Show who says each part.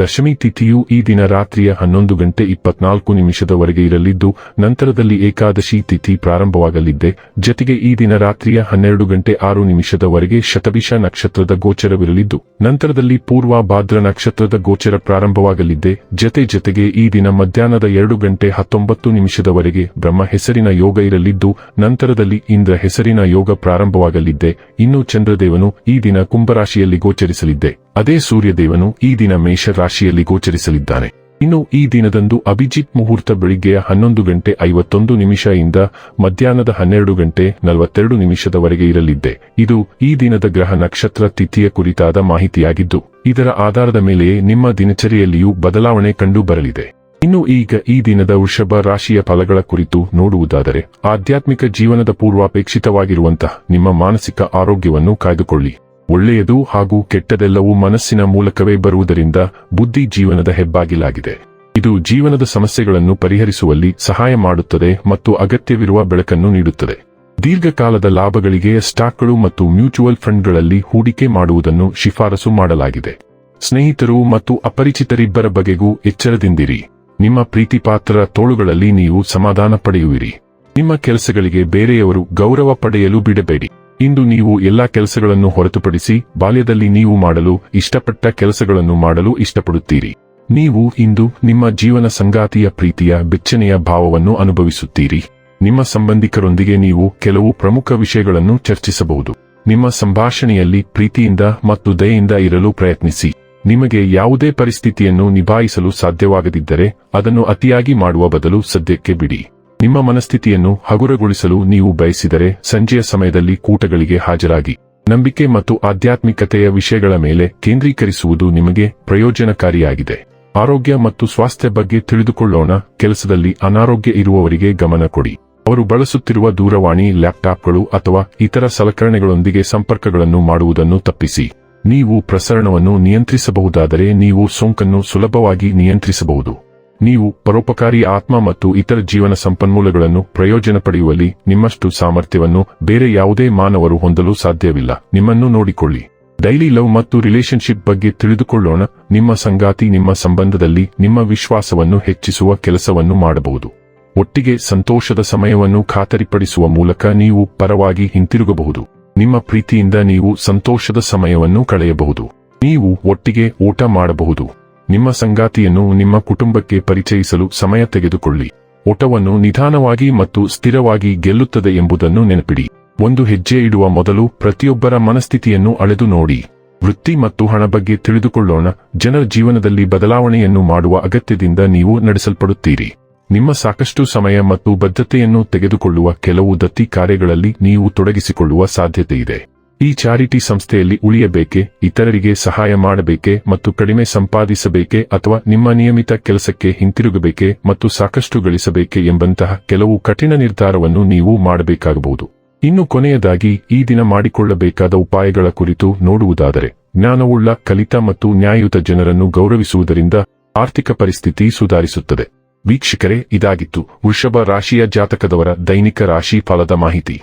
Speaker 1: ದಶಮಿ ತಿಥಿಯು ಈ ದಿನ ರಾತ್ರಿಯ ಹನ್ನೊಂದು ಗಂಟೆ ಇಪ್ಪತ್ನಾಲ್ಕು ನಿಮಿಷದವರೆಗೆ ಇರಲಿದ್ದು, ನಂತರದಲ್ಲಿ ಏಕಾದಶಿ ತಿಥಿ ಪ್ರಾರಂಭವಾಗಲಿದ್ದೆ. ಜತೆಗೆ ಈ ದಿನ ರಾತ್ರಿಯ ಹನ್ನೆರಡು ಗಂಟೆ ಆರು ನಿಮಿಷದವರೆಗೆ ಶತಭಿಷ ನಕ್ಷತ್ರದ ಗೋಚರವಿರಲಿದ್ದು, ನಂತರದಲ್ಲಿ ಪೂರ್ವ ಭಾದ್ರ ನಕ್ಷತ್ರದ ಗೋಚರ ಪ್ರಾರಂಭವಾಗಲಿದ್ದೆ. ಜತೆ ಜತೆಗೆ ಈ ದಿನ ಮಧ್ಯಾಹ್ನದ ಎರಡು ಗಂಟೆ ಹತ್ತೊಂಬತ್ತು ನಿಮಿಷದವರೆಗೆ ಬ್ರಹ್ಮ ಹೆಸರಿನ ಯೋಗ ಇರಲಿದ್ದು, ನಂತರದಲ್ಲಿ ಇಂದ್ರ ಹೆಸರಿನ ಯೋಗ ಪ್ರಾರಂಭವಾಗಲಿದ್ದೆ. ಇನ್ನು ಚಂದ್ರದೇವನು ಈ ದಿನ ಕುಂಭರಾಶಿಯಲ್ಲಿ ಗೋಚರಿಸಲಿದ್ದೆ. ಅದೇ ಸೂರ್ಯದೇವನು ಈ ದಿನ ಮೇಷ ರಾಶಿಯಲ್ಲಿ ಗೋಚರಿಸಲಿದ್ದಾನೆ. ಇನ್ನು ಈ ದಿನದಂದು ಅಭಿಜಿತ್ ಮುಹೂರ್ತ ಬೆಳಿಗ್ಗೆಯ ಹನ್ನೊಂದು ಗಂಟೆ ಐವತ್ತೊಂದು ನಿಮಿಷ ಇಂದ ಮಧ್ಯಾಹ್ನದ ಹನ್ನೆರಡು ಗಂಟೆ ನಲವತ್ತೆರಡು ನಿಮಿಷದವರೆಗೆ ಇರಲಿದ್ದೆ. ಇದು ಈ ದಿನದ ಗ್ರಹ ನಕ್ಷತ್ರ ತಿಥಿಯ ಕುರಿತಾದ ಮಾಹಿತಿಯಾಗಿದ್ದು, ಇದರ ಆಧಾರದ ಮೇಲೆಯೇ ನಿಮ್ಮ ದಿನಚರಿಯಲ್ಲಿಯೂ ಬದಲಾವಣೆ ಕಂಡು ಬರಲಿದೆ. ಇನ್ನು ಈಗ ಈ ದಿನದ ವೃಷಭ ರಾಶಿಯ ಫಲಗಳ ಕುರಿತು ನೋಡುವುದಾದರೆ, ಆಧ್ಯಾತ್ಮಿಕ ಜೀವನದ ಪೂರ್ವಾಪೇಕ್ಷಿತವಾಗಿರುವಂತಹ ನಿಮ್ಮ ಮಾನಸಿಕ ಆರೋಗ್ಯವನ್ನು ಕಾಯ್ದುಕೊಳ್ಳಿ. ಒಳ್ಳೆಯದು ಹಾಗೂ ಕೆಟ್ಟದೆಲ್ಲವೂ ಮನಸ್ಸಿನ ಮೂಲಕವೇ ಬರುವುದರಿಂದ ಬುದ್ಧಿ ಜೀವನದ ಹೆಬ್ಬಾಗಿಲಾಗಿದೆ. ಇದು ಜೀವನದ ಸಮಸ್ಯೆಗಳನ್ನು ಪರಿಹರಿಸುವಲ್ಲಿ ಸಹಾಯ ಮಾಡುತ್ತದೆ ಮತ್ತು ಅಗತ್ಯವಿರುವ ಬೆಳಕನ್ನು ನೀಡುತ್ತದೆ. ದೀರ್ಘಕಾಲದ ಲಾಭಗಳಿಗೆ ಸ್ಟಾಕ್ಗಳು ಮತ್ತು ಮ್ಯೂಚುವಲ್ ಫಂಡ್ಗಳಲ್ಲಿ ಹೂಡಿಕೆ ಮಾಡುವುದನ್ನು ಶಿಫಾರಸು ಮಾಡಲಾಗಿದೆ. ಸ್ನೇಹಿತರು ಮತ್ತು ಅಪರಿಚಿತರಿಬ್ಬರ ಬಗೆಗೂ ಎಚ್ಚರದಿಂದಿರಿ. ನಿಮ್ಮ ಪ್ರೀತಿಪಾತ್ರರ ತೋಳುಗಳಲ್ಲಿ ನೀವು ಸಮಾಧಾನ ಪಡೆಯುವಿರಿ. ನಿಮ್ಮ ಕೆಲಸಗಳಿಗೆ ಬೇರೆಯವರು ಗೌರವ ಪಡೆಯಲು ಬಿಡಬೇಡಿ. ಇಂದು ನೀವು ಎಲ್ಲಾ ಕೆಲಸಗಳನ್ನು ಹೊರತುಪಡಿಸಿ ಬಾಲ್ಯದಲ್ಲಿ ನೀವು ಮಾಡಲು ಇಷ್ಟಪಟ್ಟ ಕೆಲಸಗಳನ್ನು ಮಾಡಲು ಇಷ್ಟಪಡುತ್ತೀರಿ. ನೀವು ಇಂದು ನಿಮ್ಮ ಜೀವನ ಸಂಗಾತಿಯ ಪ್ರೀತಿಯ ಬೆಚ್ಚನೆಯ ಭಾವವನ್ನು ಅನುಭವಿಸುತ್ತೀರಿ. ನಿಮ್ಮ ಸಂಬಂಧಿಕರೊಂದಿಗೆ ನೀವು ಕೆಲವು ಪ್ರಮುಖ ವಿಷಯಗಳನ್ನು ಚರ್ಚಿಸಬಹುದು. ನಿಮ್ಮ ಸಂಭಾಷಣೆಯಲ್ಲಿ ಪ್ರೀತಿಯಿಂದ ಮತ್ತು ದಯೆಯಿಂದ ಇರಲು ಪ್ರಯತ್ನಿಸಿ. ನಿಮಗೆ ಯಾವುದೇ ಪರಿಸ್ಥಿತಿಯನ್ನು ನಿಭಾಯಿಸಲು ಸಾಧ್ಯವಾಗದಿದ್ದರೆ ಅದನ್ನು ಅತಿಯಾಗಿ ಮಾಡುವ ಬದಲು ಸದ್ಯಕ್ಕೆ ಬಿಡಿ. ನಿಮ್ಮ ಮನಸ್ಥಿತಿಯನ್ನು ಹಗುರಗೊಳಿಸಲು ನೀವು ಬಯಸಿದರೆ ಸಂಜೆಯ ಸಮಯದಲ್ಲಿ ಕೂಟಗಳಿಗೆ ಹಾಜರಾಗಿ. ನಂಬಿಕೆ ಮತ್ತು ಆಧ್ಯಾತ್ಮಿಕತೆಯ ವಿಷಯಗಳ ಮೇಲೆ ಕೇಂದ್ರೀಕರಿಸುವುದು ನಿಮಗೆ ಪ್ರಯೋಜನಕಾರಿಯಾಗಿದೆ. ಆರೋಗ್ಯ ಮತ್ತು ಸ್ವಾಸ್ಥ್ಯ ಬಗ್ಗೆ ತಿಳಿದುಕೊಳ್ಳೋಣ, ಕೆಲಸದಲ್ಲಿ ಅನಾರೋಗ್ಯ ಇರುವವರಿಗೆ ಗಮನ ಕೊಡಿ. ಅವರು ಬಳಸುತ್ತಿರುವ ದೂರವಾಣಿ, ಲ್ಯಾಪ್ಟಾಪ್ಗಳು ಅಥವಾ ಇತರ ಸಲಕರಣೆಗಳೊಂದಿಗೆ ಸಂಪರ್ಕಗಳನ್ನು ಮಾಡುವುದನ್ನು ತಪ್ಪಿಸಿ. ನೀವು ಪ್ರಸರಣವನ್ನು ನಿಯಂತ್ರಿಸಬಹುದಾದರೆ ನೀವು ಸೋಂಕನ್ನು ಸುಲಭವಾಗಿ ನಿಯಂತ್ರಿಸಬಹುದು. ನೀವು ಪರೋಪಕಾರಿ ಆತ್ಮ ಮತ್ತು ಇತರ ಜೀವನ ಸಂಪನ್ಮೂಲಗಳನ್ನು ಪ್ರಯೋಜನ ಪಡೆಯುವಲ್ಲಿ ನಿಮ್ಮಷ್ಟು ಸಾಮರ್ಥ್ಯವನ್ನು ಬೇರೆ ಯಾವುದೇ ಮಾನವರು ಹೊಂದಲು ಸಾಧ್ಯವಿಲ್ಲ. ನಿಮ್ಮನ್ನು ನೋಡಿಕೊಳ್ಳಿ. ಡೈಲಿ ಲವ್ ಮತ್ತು ರಿಲೇಶನ್ಶಿಪ್ ಬಗ್ಗೆ ತಿಳಿದುಕೊಳ್ಳೋಣ. ನಿಮ್ಮ ಸಂಗಾತಿ ನಿಮ್ಮ ಸಂಬಂಧದಲ್ಲಿ ನಿಮ್ಮ ವಿಶ್ವಾಸವನ್ನು ಹೆಚ್ಚಿಸುವ ಕೆಲಸವನ್ನು ಮಾಡಬಹುದು. ಒಟ್ಟಿಗೆ ಸಂತೋಷದ ಸಮಯವನ್ನು ಖಾತರಿಪಡಿಸುವ ಮೂಲಕ ನೀವು ಪರವಾಗಿ ಹಿಂತಿರುಗಬಹುದು. ನಿಮ್ಮ ಪ್ರೀತಿಯಿಂದ ನೀವು ಸಂತೋಷದ ಸಮಯವನ್ನು ಕಳೆಯಬಹುದು. ನೀವು ಒಟ್ಟಿಗೆ ಊಟ ಮಾಡಬಹುದು. ನಿಮ್ಮ ಸಂಗಾತಿಯನ್ನು ನಿಮ್ಮ ಕುಟುಂಬಕ್ಕೆ ಪರಿಚಯಿಸಲು ಸಮಯ ತೆಗೆದುಕೊಳ್ಳಿ. ಓಟವನ್ನು ನಿಧಾನವಾಗಿ ಮತ್ತು ಸ್ಥಿರವಾಗಿ ಗೆಲ್ಲುತ್ತದೆ ಎಂಬುದನ್ನು ನೆನಪಿಡಿ. ಒಂದು ಹೆಜ್ಜೆ ಇಡುವ ಮೊದಲು ಪ್ರತಿಯೊಬ್ಬರ ಮನಸ್ಥಿತಿಯನ್ನು ಅಳೆದು ನೋಡಿ. ವೃತ್ತಿ ಮತ್ತು ಹಣ ಬಗ್ಗೆ ತಿಳಿದುಕೊಳ್ಳೋಣ. ಜನರ ಜೀವನದಲ್ಲಿ ಬದಲಾವಣೆಯನ್ನು ಮಾಡುವ ಅಗತ್ಯದಿಂದ ನೀವು ನಡೆಸಲ್ಪಡುತ್ತೀರಿ. ನಿಮ್ಮ ಸಾಕಷ್ಟು ಸಮಯ ಮತ್ತು ಬದ್ಧತೆಯನ್ನು ತೆಗೆದುಕೊಳ್ಳುವ ಕೆಲವು ದತ್ತಿ ಕಾರ್ಯಗಳಲ್ಲಿ ನೀವು ತೊಡಗಿಸಿಕೊಳ್ಳುವ ಸಾಧ್ಯತೆಯಿದೆ. ಈ ಚಾರಿಟಿ ಸಂಸ್ಥೆಯಲ್ಲಿ ಉಳಿಯಬೇಕೆ, ಇತರರಿಗೆ ಸಹಾಯ ಮಾಡಬೇಕೆ ಮತ್ತು ಕಡಿಮೆ ಸಂಪಾದಿಸಬೇಕೆ ಅಥವಾ ನಿಮ್ಮ ನಿಯಮಿತ ಕೆಲಸಕ್ಕೆ ಹಿಂತಿರುಗಬೇಕೆ ಮತ್ತು ಸಾಕಷ್ಟು ಗಳಿಸಬೇಕೆ ಎಂಬಂತಹ ಕೆಲವು ಕಠಿಣ ನಿರ್ಧಾರವನ್ನು ನೀವು ಮಾಡಬೇಕಾಗಬಹುದು. ಇನ್ನು ಕೊನೆಯದಾಗಿ, ಈ ದಿನ ಮಾಡಿಕೊಳ್ಳಬೇಕಾದ ಉಪಾಯಗಳ ಕುರಿತು ನೋಡುವುದಾದರೆ, ಜ್ಞಾನವುಳ್ಳ ಕಲಿತ ಮತ್ತು ನ್ಯಾಯಯುತ ಜನರನ್ನು ಗೌರವಿಸುವುದರಿಂದ ಆರ್ಥಿಕ ಪರಿಸ್ಥಿತಿ ಸುಧಾರಿಸುತ್ತದೆ. ವೀಕ್ಷಕರೇ, ಇದಾಗಿತ್ತು ವೃಷಭ ರಾಶಿಯ ಜಾತಕದವರ ದೈನಿಕ ರಾಶಿ ಫಲದ ಮಾಹಿತಿ.